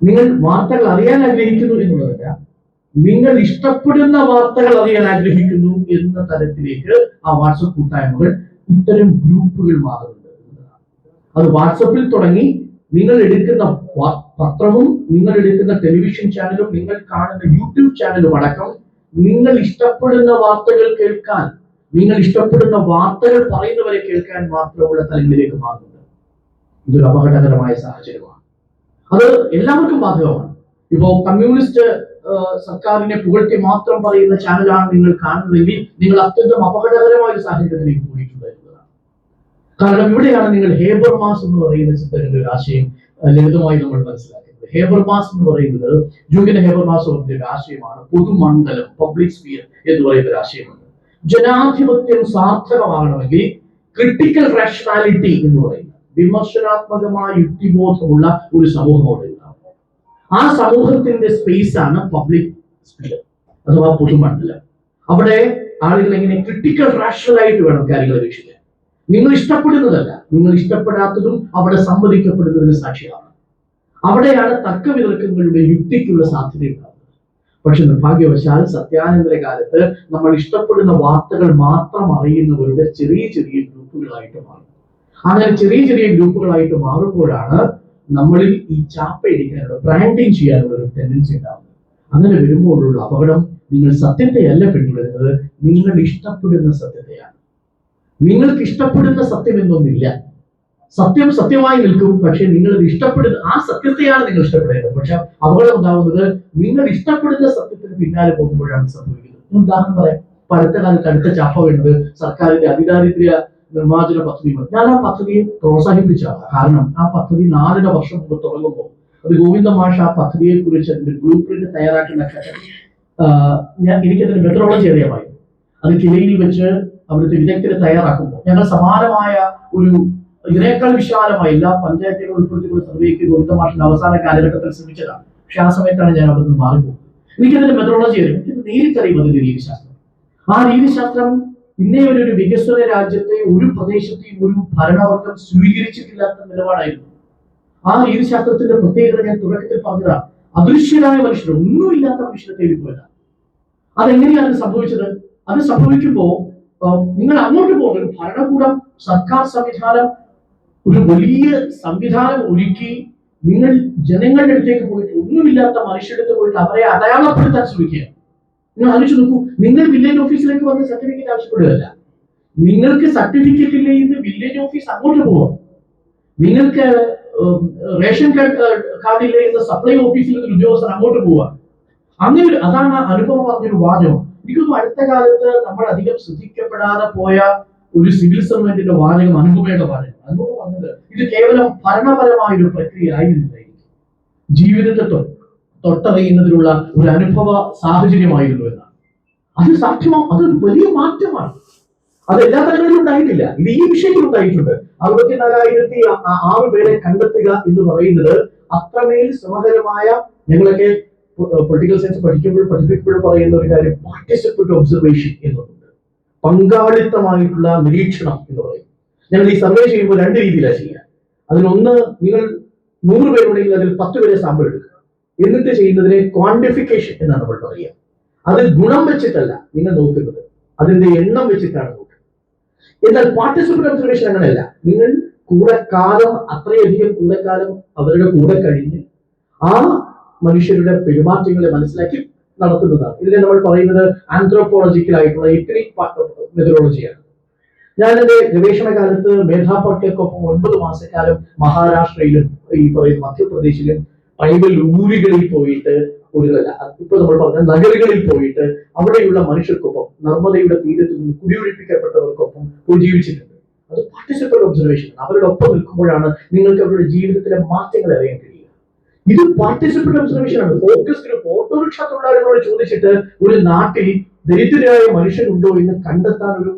നിങ്ങൾ വാർത്തകൾ അറിയാൻ ആഗ്രഹിക്കുന്നു എന്നുള്ളതല്ല നിങ്ങൾ ഇഷ്ടപ്പെടുന്ന വാർത്തകൾ അറിയാൻ ആഗ്രഹിക്കുന്നു എന്ന തരത്തിലേക്ക് ആ വാട്സപ്പ് കൂട്ടായ്മകൾ ഇത്തരം ഗ്രൂപ്പുകൾ മാറുന്നുണ്ട്. അത് വാട്സപ്പിൽ തുടങ്ങി നിങ്ങൾ എടുക്കുന്ന പത്രവും നിങ്ങൾ എടുക്കുന്ന ടെലിവിഷൻ ചാനലും നിങ്ങൾ കാണുന്ന യൂട്യൂബ് ചാനലും അടക്കം നിങ്ങൾ ഇഷ്ടപ്പെടുന്ന വാർത്തകൾ കേൾക്കാൻ നിങ്ങൾ ഇഷ്ടപ്പെടുന്ന വാർത്തകൾ പറയുന്നവരെ കേൾക്കാൻ മാത്രമുള്ള തലങ്ങളിലേക്ക് മാറുന്നുണ്ട് ഇതൊരു അപകടകരമായ സാഹചര്യമാണ് അത് എല്ലാവർക്കും ബാധകമാണ്. ഇപ്പോ കമ്മ്യൂണിസ്റ്റ് സർക്കാരിനെ പുകഴ്ത്തി മാത്രം പറയുന്ന ചാനലാണ് നിങ്ങൾ കാണുന്നതെങ്കിൽ നിങ്ങൾ അത്യന്തം അപകടകരമായ ഒരു സാഹചര്യത്തിലേക്ക് പോയിട്ടുണ്ട് കാരണം ഇവിടെയാണ് നിങ്ങൾ ഹേബർ മാസ് എന്ന് പറയുന്ന ചിന്തയുടെ ഒരു ആശയം ലളിതമായി നമ്മൾ മനസ്സിലാക്കുന്നത് ഹേബർ മാസ് എന്ന് പറയുന്നത് ജൂഗിന് ഹേബർ മാസ് പറഞ്ഞ ഒരു ആശയമാണ് പൊതുമണ്ഡലം പബ്ലിക് സ്പിയർ എന്ന് പറയുന്ന ഒരു ആശയമാണ്. ജനാധിപത്യം സാർത്ഥകമാകണമെങ്കിൽ ക്രിട്ടിക്കൽ റാഷണാലിറ്റി എന്ന് പറയുന്ന വിമർശനാത്മകമായ യുക്തിബോധമുള്ള ഒരു സമൂഹം അവിടെ ആ സമൂഹത്തിന്റെ സ്പേസ് ആണ് പബ്ലിക് സ്പിയർ അഥവാ പൊതുമണ്ഡലം. അവിടെ ആളുകൾ എങ്ങനെ ക്രിട്ടിക്കൽ റാഷണൽ ആയിട്ട് വേണം കാര്യങ്ങൾ വീക്ഷിക്കാൻ നിങ്ങൾ ഇഷ്ടപ്പെടുന്നതല്ല. നിങ്ങൾ ഇഷ്ടപ്പെടാത്തതും അവിടെ സമ്മതിക്കപ്പെടുന്നതിന് സാക്ഷിയാണ് അവിടെയാണ് തർക്കവിതർക്കങ്ങളുടെ യുക്തിക്കുള്ള സാധ്യത ഉണ്ടാകുന്നത് പക്ഷെ നിർഭാഗ്യവശാൽ സത്യാനന്തര കാലത്ത് നമ്മൾ ഇഷ്ടപ്പെടുന്ന വാർത്തകൾ മാത്രം അറിയുന്നവരുടെ ചെറിയ ചെറിയ ഗ്രൂപ്പുകളായിട്ട് മാറും അങ്ങനെ ചെറിയ ചെറിയ ഗ്രൂപ്പുകളായിട്ട് മാറുമ്പോഴാണ് നമ്മളിൽ ഈ ചാപ്പ ഇടിക്കാനുള്ള ബ്രാൻഡിങ് ചെയ്യാനുള്ള ഒരു ടെൻഡൻസി ഉണ്ടാവുന്നത്. അങ്ങനെ വരുമ്പോഴുള്ള അപകടം നിങ്ങൾ സത്യത്തെയല്ല പിന്തുടരുന്നത് നിങ്ങൾ ഇഷ്ടപ്പെടുന്ന സത്യത്തെയാണ്. നിങ്ങൾക്ക് ഇഷ്ടപ്പെടുന്ന സത്യം എന്നൊന്നില്ല. സത്യം സത്യമായി നിൽക്കും പക്ഷെ നിങ്ങൾ ഇത് ഇഷ്ടപ്പെടുന്ന ആ സത്യത്തെയാണ് നിങ്ങൾ ഇഷ്ടപ്പെടേണ്ടത്. പക്ഷെ അപകടം ഉണ്ടാവുന്നത് നിങ്ങൾ ഇഷ്ടപ്പെടുന്ന സത്യത്തിന് പിന്നാലെ പോകുമ്പോഴാണ് സംഭവിക്കുന്നത്. ഉദാഹരണം പറയാം. അടുത്ത കാലത്ത് അടുത്ത ചാപ്പ വേണ്ടത് സർക്കാരിന്റെ അതിദാരിദ്ര്യ നിർമ്മാർജന പദ്ധതി ഞാൻ ആ പദ്ധതിയെ പ്രോത്സാഹിപ്പിച്ചാണ് കാരണം ആ പദ്ധതി നാലര വർഷം മുമ്പ് തുടങ്ങുമ്പോൾ അത് ഗോവിന്ദ മാഷ് ആ പദ്ധതിയെ കുറിച്ച് അതിന്റെ ബ്ലൂ പ്രിന്റ് തയ്യാറാക്കുന്ന ആഹ് ഞാൻ എനിക്കതിന്റെ മെത്തഡോളജി അറിയാമായി അത് കിലയിൽ വെച്ച് അവിടുത്തെ വിദഗ്ധരെ തയ്യാറാക്കുമ്പോൾ ഞങ്ങൾ സമാനമായ ഒരു ഇതിനേക്കാൾ വിശാലമായ എല്ലാ പഞ്ചായത്തുകൾ ഉൾപ്പെടുത്തിയുള്ള സർവേക്ക് ഗോവിന്ദ മാഷിന്റെ അവസാന കാലഘട്ടത്തിൽ ശ്രമിച്ചതാണ്. പക്ഷെ ആ സമയത്താണ് ഞാൻ അവിടെ നിന്ന് മാറിപ്പോകുന്നത് എനിക്കതിന്റെ മെത്തഡോളജി അറിയാം എനിക്ക് നേരിട്ടറിയും അതിന്റെ രീതിശാസ്ത്രം. ആ രീതിശാസ്ത്രം ഇന്നേ ഒരു വികസ്വര രാജ്യത്തെ ഒരു പ്രദേശത്തെയും ഒരു ഭരണവർഗം സ്വീകരിച്ചിട്ടില്ലാത്ത നിലപാടായിരുന്നു. ആ രീതിശാസ്ത്രത്തിന്റെ പ്രത്യേകത ഞാൻ തുടക്കത്തിൽ പറഞ്ഞതാണ് അദൃശ്യരായ മനുഷ്യർ ഒന്നുമില്ലാത്ത മനുഷ്യരെ തേടി പോയതാണ് അതെങ്ങനെയാണ് സംഭവിച്ചത്? അത് സംഭവിക്കുമ്പോൾ നിങ്ങൾ അങ്ങോട്ട് പോകുന്ന ഒരു ഭരണകൂടം സർക്കാർ സംവിധാനം ഒരു വലിയ സംവിധാനം ഒരുക്കി നിങ്ങൾ ജനങ്ങളുടെ അടുത്തേക്ക് പോയിട്ട് ഒന്നുമില്ലാത്ത മനുഷ്യരുടെ പോയിട്ട് അവരെ അടയാളപ്പെടുത്താൻ ശ്രമിക്കുക നിങ്ങൾ ആലോചിച്ച് നോക്കൂ നിങ്ങൾ വില്ലേജ് ഓഫീസിലേക്ക് വന്ന് സർട്ടിഫിക്കറ്റ് ആവശ്യപ്പെടുകയല്ല. നിങ്ങൾക്ക് സർട്ടിഫിക്കറ്റ് ഇല്ലേ ഇന്ന് വില്ലേജ് ഓഫീസ് അങ്ങോട്ട് പോവാം. നിങ്ങൾക്ക് റേഷൻ കാർഡ് ഇല്ലേ ഇന്ന് സപ്ലൈ ഓഫീസിൽ ഒരു ഉദ്യോഗസ്ഥൻ അങ്ങോട്ട് പോവാം. അങ്ങനെ ഒരു അതാണ് അനുഭവം പറഞ്ഞൊരു വാചകം. എനിക്കൊന്നും അടുത്ത കാലത്ത് നമ്മൾ അധികം ശ്രദ്ധിക്കപ്പെടാതെ പോയ ഒരു സിവിൽ സർവന്റിന്റെ വാചകം അനുഭവയുടെ വാചകം അനുഭവം വന്നത് ഇത് കേവലം ഭരണപരമായ ഒരു പ്രക്രിയ ആയിരുന്നില്ല ജീവിതത്തെ തൊ- തൊട്ടറിയുന്നതിനുള്ള ഒരു അനുഭവ സാഹചര്യമായിരുന്നു എന്നാണ്. അത് സാധ്യമാ? അതൊരു വലിയ മാറ്റമാണ്. അത് എല്ലാ തലങ്ങളിലും ഉണ്ടായിട്ടില്ല. ഇത് ഈ വിഷയത്തിൽ ഉണ്ടായിട്ടുണ്ട്. അറുപത്തിനാലായിരത്തി ആറ് പേരെ കണ്ടെത്തുക എന്ന് പറയുന്നത് അത്രമേൽ ശ്രമകരമായ ഞങ്ങളൊക്കെ പൊളിറ്റിക്കൽ സയൻസ് പഠിക്കുമ്പോൾ പഠിപ്പിക്കുമ്പോൾ പറയുന്ന ഒരു കാര്യം പാർട്ടിസിപ്പേറ്റ് ഒബ്സർവേഷൻ എന്നുണ്ട് പങ്കാളിത്തമായിട്ടുള്ള നിരീക്ഷണം എന്ന് പറയും ഞങ്ങൾ ഈ സർവേ ചെയ്യുമ്പോൾ രണ്ട് രീതിയിലാണ് ചെയ്യുക. അതിലൊന്ന് നിങ്ങൾ നൂറ് പേരുണ്ടെങ്കിൽ അതിൽ പത്ത് പേരെ സാമ്പിൾ എടുക്കുക. എന്നിട്ട് ചെയ്യുന്നതിനെ ക്വാണ്ടിഫിക്കേഷൻ എന്നാണ് നമ്മൾ പറയുക. അത് ഗുണം വെച്ചിട്ടല്ല നിങ്ങൾ നോക്കുന്നത്. അതിന്റെ എണ്ണം വെച്ചിട്ടാണ് നോക്കുന്നത്. എന്നാൽ പാർട്ടിസിപ്പൽ ഒബ്സർവേഷൻ അങ്ങനെയല്ല. നിങ്ങൾ കൂടെ കാലം അത്രയധികം കൂടെ കാലം അവരുടെ കൂടെ കഴിഞ്ഞ് ആ മനുഷ്യരുടെ പെരുമാറ്റങ്ങളെ മനസ്സിലാക്കി നടത്തുന്നതാണ്. ഇതിനെ നമ്മൾ പറയുന്നത് ആന്ത്രോപോളജിക്കൽ ആയിട്ടുള്ള എത്നിക് മെത്തഡോളജിയാണ് ഞാൻ എന്റെ ഗവേഷണ കാലത്ത് മേധാ പട്ടേൽക്കൊപ്പം ഒൻപത് മാസക്കാലം മഹാരാഷ്ട്രയിലും ഈ പറയുന്ന മധ്യപ്രദേശിലും ട്രൈബൽ ഊരുകളിൽ പോയിട്ട് ഊരുകളല്ല ഇപ്പൊ നമ്മൾ പറഞ്ഞ നഗരങ്ങളിൽ പോയിട്ട് അവിടെയുള്ള മനുഷ്യർക്കൊപ്പം നർമ്മദയുടെ തീരത്ത് നിന്ന് കുടിയൊഴിപ്പിക്കപ്പെട്ടവർക്കൊപ്പം ജീവിച്ചിട്ടുണ്ട്. അത് പാർട്ടിസിപ്പൽ ഒബ്സർവേഷൻ അവരുടെ ഒപ്പം നിൽക്കുമ്പോഴാണ് നിങ്ങൾക്ക് അവരുടെ ജീവിതത്തിലെ മാറ്റങ്ങൾ അറിയാൻ കഴിയുക. ഇത് പാർട്ടിസിപ്പൽ ഒബ്സർവേഷൻ ആണ്. ഫോക്കസ് ഗ്രൂപ്പ് ഓട്ടോറിക്ഷ തൊഴിലാളികളോട് ചോദിച്ചിട്ട് ഒരു നാട്ടിൽ ദരിദ്രരായ മനുഷ്യരുണ്ടോ എന്ന് കണ്ടെത്താൻ ഒരു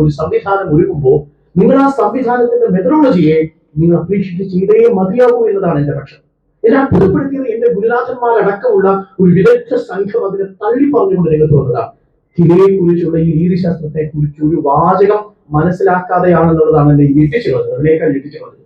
ഒരു സംവിധാനം ഒരുക്കുമ്പോൾ നിങ്ങൾ ആ സംവിധാനത്തിന്റെ മെത്തഡോളജിയെ നിങ്ങൾ അപ്രീഷിയേറ്റ് ചെയ്തേ മതിയാകൂ എന്നതാണ് എന്റെ പക്ഷം. എന്നെ അത്ഭുതപ്പെടുത്തിയത് എന്റെ ഗുരുനാഥന്മാരടക്കമുള്ള ഒരു വിദഗ്ധ സംഘം അതിനെ തള്ളി പറഞ്ഞുകൊണ്ട് രംഗത്ത് വന്നതാണ്. തിരയെ കുറിച്ചുള്ള ഈ രീതിശാസ്ത്രത്തെ കുറിച്ച് ഒരു വാചകം മനസ്സിലാക്കാതെയാണെന്നുള്ളതാണ് എന്നെ ഞെട്ടിച്ചു വന്നത് അതിനേക്കാൾ ഞെട്ടിച്ചു കളഞ്ഞത്.